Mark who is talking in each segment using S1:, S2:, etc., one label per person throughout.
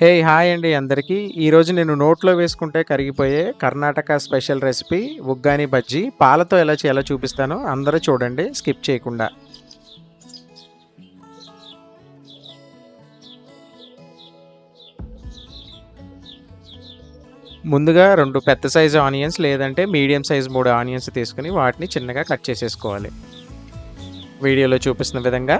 S1: Hey hi అండి అందరికీ. ఈరోజు నేను నోట్లో వేసుకుంటే కరిగిపోయే కర్ణాటక స్పెషల్ రెసిపీ ఉగ్గాని బజ్జీ. పాలతో ఎలా చేయాలో చూపిస్తాను అందరూ చూడండి స్కిప్ చేయకుండా. ముందుగా రెండు పెద్ద సైజు ఆనియన్స్ లేదంటే మీడియం సైజ్ మూడు ఆనియన్స్ తీసుకుని వాటిని చిన్నగా కట్ చేసేసుకోవాలి. వీడియోలో చూపిస్తున్న విధంగా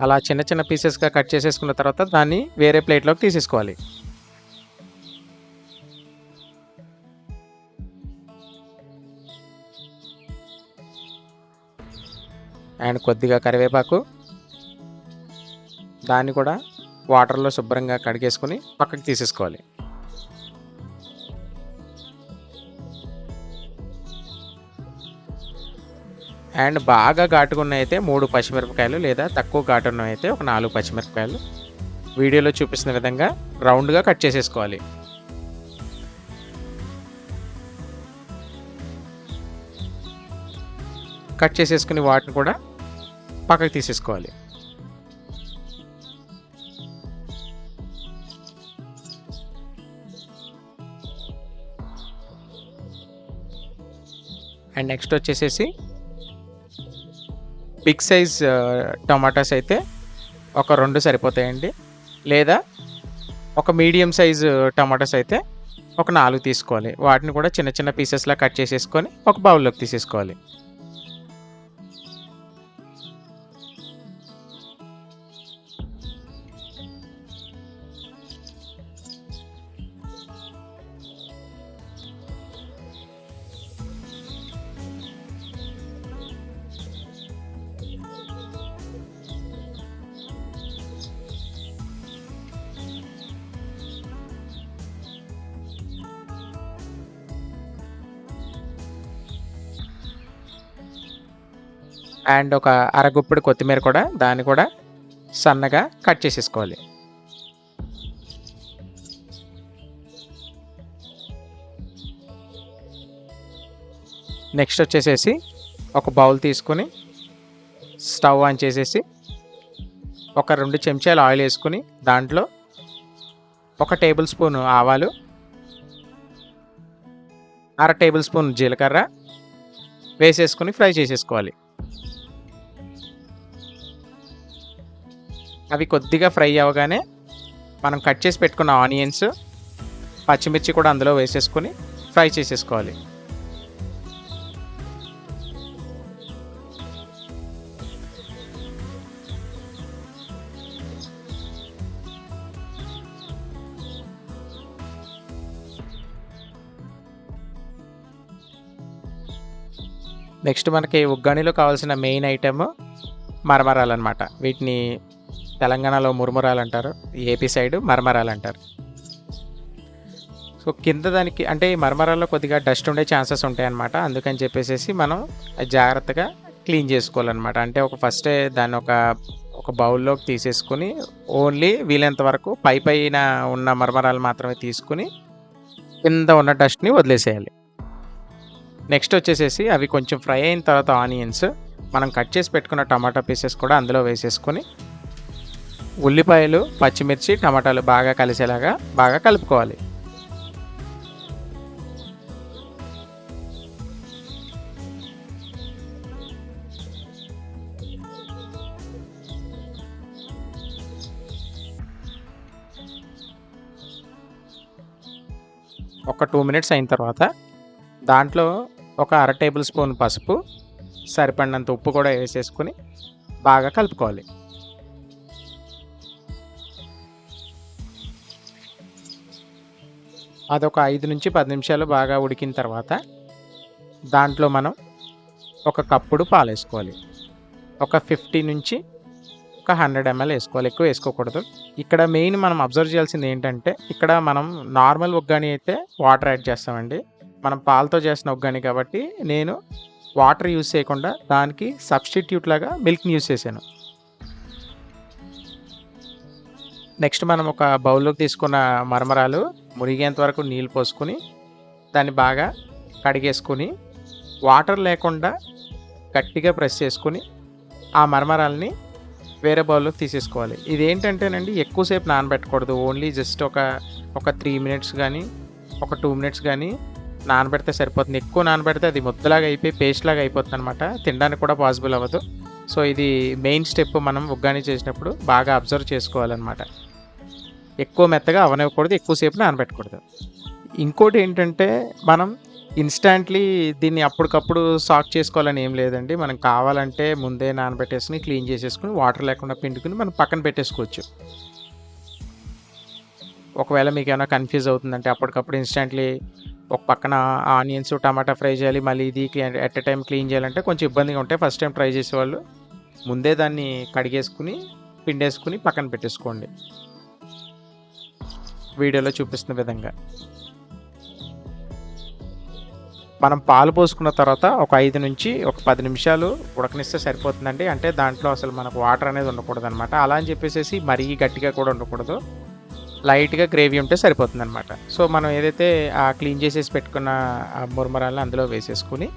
S1: అలా చిన్న చిన్న పీసెస్గా కట్ చేసేసుకున్న తర్వాత దాన్ని వేరే ప్లేట్లోకి తీసేసుకోవాలి. అండ్ కొద్దిగా కరివేపాకు. దాన్ని కూడా వాటర్లో శుభ్రంగా కడిగేసుకొని పక్కకి తీసేసుకోవాలి. అండ్ బాగా ఘాటుకున్న అయితే మూడు పచ్చిమిరపకాయలు లేదా తక్కువ ఘాటున్న అయితే ఒక నాలుగు పచ్చిమిరపకాయలు. వీడియోలో చూపిస్తున్న విధంగా రౌండ్గా కట్ చేసేసుకోవాలి. కట్ చేసేసుకుని వాటిని కూడా పక్కకు తీసేసుకోవాలి. అండ్ నెక్స్ట్ వచ్చేసేసి బిగ్ సైజ్ టమాటాస్ అయితే ఒక రెండు సరిపోతాయండి. లేదా ఒక మీడియం సైజ్ టమాటాస్ అయితే ఒక నాలుగు తీసుకోవాలి. వాటిని కూడా చిన్న చిన్న పీసెస్లా కట్ చేసేసుకొని ఒక బౌల్లోకి తీసేసుకోవాలి. అండ్ ఒక అరగుప్పుడు కొత్తిమీర కూడా దాన్ని కూడా సన్నగా కట్ చేసేసుకోవాలి. నెక్స్ట్ వచ్చేసేసి ఒక బౌల్ తీసుకొని స్టవ్ ఆన్ చేసేసి ఒక రెండు చెంచాలు ఆయిల్ వేసుకుని దాంట్లో ఒక టేబుల్ స్పూన్ ఆవాలు అర టేబుల్ స్పూన్ జీలకర్ర వేసేసుకుని ఫ్రై చేసేసుకోవాలి. అవి కొద్దిగా ఫ్రై అవ్వగానే మనం కట్ చేసి పెట్టుకున్న ఆనియన్స్ పచ్చిమిర్చి కూడా అందులో వేసేసుకొని ఫ్రై చేసేసుకోవాలి. నెక్స్ట్ మనకి ఉగ్గాణిలో కావాల్సిన మెయిన్ ఐటమ్ మరమరాలు అనమాట వీటిని తెలంగాణలో మురుమురాలు అంటారు ఏపీ సైడ్ మరమరాలు అంటారు సో కింద దానికి అంటే ఈ మరమరాల్లో కొద్దిగా డస్ట్ ఉండే ఛాన్సెస్ ఉంటాయి అనమాట అందుకని చెప్పేసి మనం జాగ్రత్తగా క్లీన్ చేసుకోవాలన్నమాట. అంటే ఒక ఫస్టే దాన్ని ఒక ఒక బౌల్లోకి తీసేసుకుని ఓన్లీ వీలైనంత వరకు పై పైన ఉన్న మరమరాలు మాత్రమే తీసుకుని కింద ఉన్న డస్ట్ని వదిలేసేయాలి. నెక్స్ట్ వచ్చేసేసి అవి కొంచెం ఫ్రై అయిన తర్వాత ఆనియన్స్ మనం కట్ చేసి పెట్టుకున్న టమాటా పీసెస్ కూడా అందులో వేసేసుకొని ఉల్లిపాయలు పచ్చిమిర్చి టమాటాలు బాగా కలిసేలాగా బాగా కలుపుకోవాలి. ఒక టూ మినిట్స్ అయిన తర్వాత దాంట్లో ఒక అర టేబుల్ స్పూన్ పసుపు సరిపడినంత ఉప్పు కూడా వేసేసుకొని బాగా కలుపుకోవాలి. అదొక ఐదు నుంచి పది నిమిషాలు బాగా ఉడికిన తర్వాత దాంట్లో మనం ఒక కప్పుడు పాలు వేసుకోవాలి. ఒక ఫిఫ్టీ నుంచి ఒక హండ్రెడ్ ఎంఎల్ వేసుకోవాలి. ఎక్కువ వేసుకోకూడదు. ఇక్కడ మెయిన్ మనం అబ్జర్వ్ చేయాల్సింది ఏంటంటే ఇక్కడ మనం నార్మల్ ఒగ్గాని అయితే వాటర్ యాడ్ చేస్తామండి. మనం పాలతో చేసిన ఒగ్గాని కాబట్టి నేను వాటర్ యూస్ చేయకుండా దానికి సబ్స్టిట్యూట్ లాగా మిల్క్ని యూస్ చేశాను. నెక్స్ట్ మనం ఒక బౌల్లోకి తీసుకున్న మరమరాలు మురిగేంత వరకు నీళ్ళు పోసుకొని దాన్ని బాగా కడిగేసుకొని వాటర్ లేకుండా గట్టిగా ప్రెస్ చేసుకొని ఆ మరమరాలని వేరే బౌల్లోకి తీసేసుకోవాలి. ఇది ఏంటంటేనండి ఎక్కువసేపు నానబెట్టకూడదు. ఓన్లీ జస్ట్ ఒక ఒక త్రీ మినిట్స్ కానీ ఒక టూ మినిట్స్ కానీ నానబెడితే సరిపోతుంది. ఎక్కువ నానబెడితే అది ముద్దలాగా అయిపోయి పేస్ట్ లాగా అయిపోతుంది అనమాట తినడానికి కూడా పాసిబుల్ అవ్వదు. సో ఇది మెయిన్ స్టెప్ మనం ఉగ్గాని చేసినప్పుడు బాగా అబ్జర్వ్ చేసుకోవాలన్నమాట. ఎక్కువ మెత్తగా అవనివ్వకూడదు ఎక్కువసేపు నానబెట్టకూడదు. ఇంకోటి ఏంటంటే మనం ఇన్స్టాంట్లీ దీన్ని అప్పటికప్పుడు సాక్ చేసుకోవాలని ఏం లేదండి. మనం కావాలంటే ముందే నానబెట్టేసుకుని క్లీన్ చేసేసుకుని వాటర్ లేకుండా పిండుకుని మనం పక్కన పెట్టేసుకోవచ్చు. ఒకవేళ మీకు ఏమైనా కన్ఫ్యూజ్ అవుతుందంటే అప్పటికప్పుడు ఇన్స్టాంట్లీ ఒక పక్కన ఆనియన్స్ టమాటా ఫ్రై చేయాలి మళ్ళీ ఇది ఎట్ ఎ టైం క్లీన్ చేయాలంటే కొంచెం ఇబ్బందిగా ఉంటాయి. ఫస్ట్ టైం ట్రై చేసేవాళ్ళు. ముందే దాన్ని కడిగేసుకుని పిండేసుకుని పక్కన పెట్టేసుకోండి. వీడియోలో చూపిస్తున్న విధంగా. మనం పాలు పోసుకున్న తర్వాత ఒక ఐదు నుంచి ఒక పది నిమిషాలు ఉడకనిస్తే సరిపోతుందండి. అంటే దాంట్లో అసలు మనకు వాటర్ అనేది ఉండకూడదు అనమాట అలా అని చెప్పేసి మరీ గట్టిగా కూడా ఉండకూడదు. లైట్గా గ్రేవీ ఉంటే సరిపోతుంది అనమాట సో మనం ఏదైతే ఆ క్లీన్ చేసేసి పెట్టుకున్న ఆ మురమరాలను అందులో వేసేసుకుని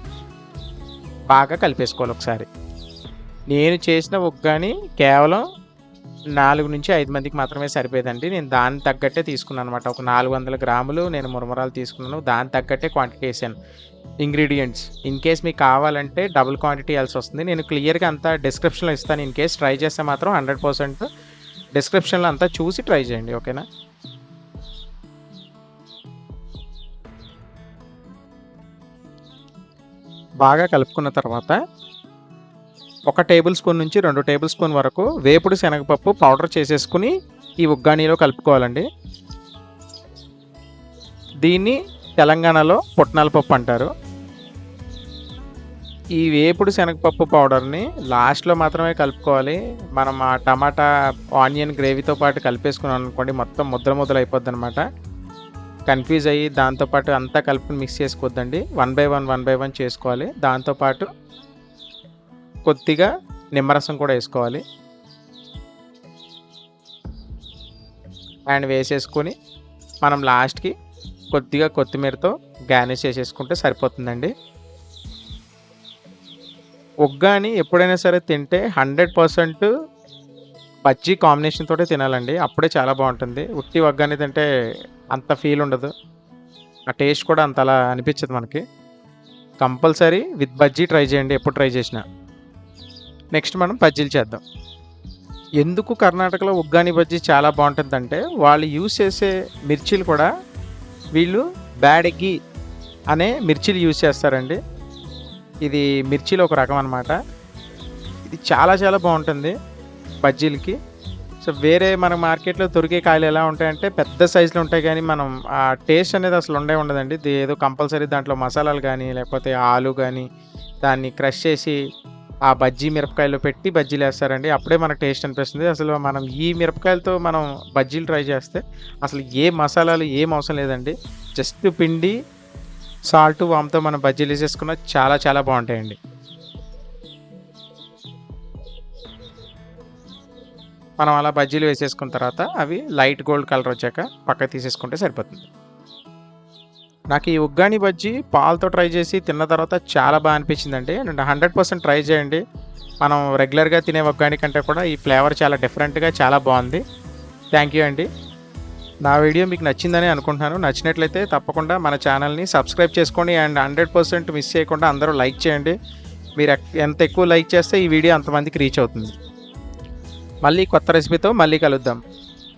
S1: బాగా కలిపేసుకోవాలి ఒకసారి. నేను చేసిన ఉగ్గాని కేవలం నాలుగు నుంచి ఐదు మందికి మాత్రమే సరిపోయేదండి. నేను దానికి తగ్గట్టే తీసుకున్నాను అనమాట ఒక నాలుగు వందల గ్రాములు నేను మురమరాలు తీసుకున్నాను. దానికి తగ్గట్టే క్వాంటిటీ వేసాను. ఇంగ్రీడియంట్స్ ఇన్ కేస్ మీకు కావాలంటే డబుల్ క్వాంటిటీ వేయాల్సి వస్తుంది. నేను క్లియర్గా అంతా డిస్క్రిప్షన్లో ఇస్తాను. ఇన్ కేస్ ట్రై చేస్తే మాత్రం హండ్రెడ్ పర్సెంట్ డిస్క్రిప్షన్లో అంతా చూసి ట్రై చేయండి. ఓకేనా బాగా కలుపుకున్న తర్వాత ఒక టేబుల్ స్పూన్ నుంచి రెండు టేబుల్ స్పూన్ వరకు వేపుడు శనగపప్పు పౌడర్ చేసేసుకుని ఈ ఉగ్గానీలో కలుపుకోవాలండి. దీన్ని తెలంగాణలో పుట్నాల పప్పు అంటారు. ఈ వేపుడు శనగపప్పు పౌడర్ని లాస్ట్లో మాత్రమే కలుపుకోవాలి. మనం ఆ టమాటా ఆనియన్ గ్రేవీతో పాటు కలిపేసుకున్నాం అనుకోండి మొత్తం ముద్ర ముద్ర అయిపోద్ది అనమాట కన్ఫ్యూజ్ అయ్యి దాంతోపాటు అంతా కలుపుని మిక్స్ చేసుకోవద్దండి. One by one one by one చేసుకోవాలి. దాంతోపాటు కొద్దిగా నిమ్మరసం కూడా వేసుకోవాలి. అండ్ వేసేసుకొని మనం లాస్ట్కి కొద్దిగా కొత్తిమీరతో గార్నిష్ చేసేసుకుంటే సరిపోతుందండి. ఒగ్గాని ఎప్పుడైనా సరే తింటే హండ్రెడ్ పర్సెంట్ బజ్జీ కాంబినేషన్ తోటే తినాలండి. అప్పుడే చాలా బాగుంటుంది. ఉట్టి ఒగ్గాని తింటే అంత ఫీల్ ఉండదు. ఆ టేస్ట్ కూడా అంత అలా అనిపించదు మనకి. కంపల్సరీ విత్ బజ్జీ ట్రై చేయండి. ఎప్పుడు ట్రై చేసినా. నెక్స్ట్ మనం బజ్జీలు చేద్దాం. ఎందుకు కర్ణాటకలో ఉగ్గాని బజ్జీ చాలా బాగుంటుందంటే వాళ్ళు యూజ్ చేసే మిర్చీలు కూడా వీళ్ళు బ్యాడెగ్గి అనే మిర్చీలు యూజ్ చేస్తారండి. ఇది మిర్చిలు ఒక రకం అనమాట ఇది చాలా చాలా బాగుంటుంది బజ్జీలకి. సో వేరే మన మార్కెట్లో దొరికే కాయలు ఎలా ఉంటాయంటే పెద్ద సైజులో ఉంటాయి కానీ మనం ఆ టేస్ట్ అనేది అసలు ఉండే ఉండదండి. ఏదో కంపల్సరీ దాంట్లో మసాలాలు కానీ లేకపోతే ఆలు కానీ దాన్ని క్రష్ చేసి ఆ బజ్జీ మిరపకాయలు పెట్టి బజ్జీలు వేస్తారండి. అప్పుడే మనకు టేస్ట్ అనిపిస్తుంది. అసలు మనం ఈ మిరపకాయలతో మనం బజ్జీలు ట్రై చేస్తే అసలు ఏ మసాలాలు ఏం అవసరం లేదండి. జస్ట్ పిండి సాల్ట్ వామ్తో మనం బజ్జీలు వేసేసుకున్న చాలా చాలా బాగుంటాయండి. మనం అలా బజ్జీలు వేసేసుకున్న తర్వాత అవి లైట్ గోల్డ్ కలర్ వచ్చాక పక్క తీసేసుకుంటే సరిపోతుంది. నాకు ఈ ఉగ్గాని బజ్జీ పాలతో ట్రై చేసి తిన్న తర్వాత చాలా బాగా అనిపించిందండి. అండ్ హండ్రెడ్ పర్సెంట్ ట్రై చేయండి. మనం రెగ్యులర్గా తినే ఉగ్గాని కంటే కూడా ఈ ఫ్లేవర్ చాలా డిఫరెంట్గా చాలా బాగుంది. థ్యాంక్ యూ అండి. నా వీడియో మీకు నచ్చిందని అనుకుంటున్నాను. నచ్చినట్లయితే తప్పకుండా మన ఛానల్ని సబ్స్క్రైబ్ చేసుకోండి. అండ్ హండ్రెడ్ పర్సెంట్ మిస్ చేయకుండా అందరూ లైక్ చేయండి. మీరు ఎక్- ఎంత ఎక్కువ లైక్ చేస్తే ఈ వీడియో అంతమందికి రీచ్ అవుతుంది. మళ్ళీ కొత్త రెసిపీతో మళ్ళీ కలుద్దాం.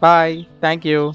S1: బాయ్. Thank you.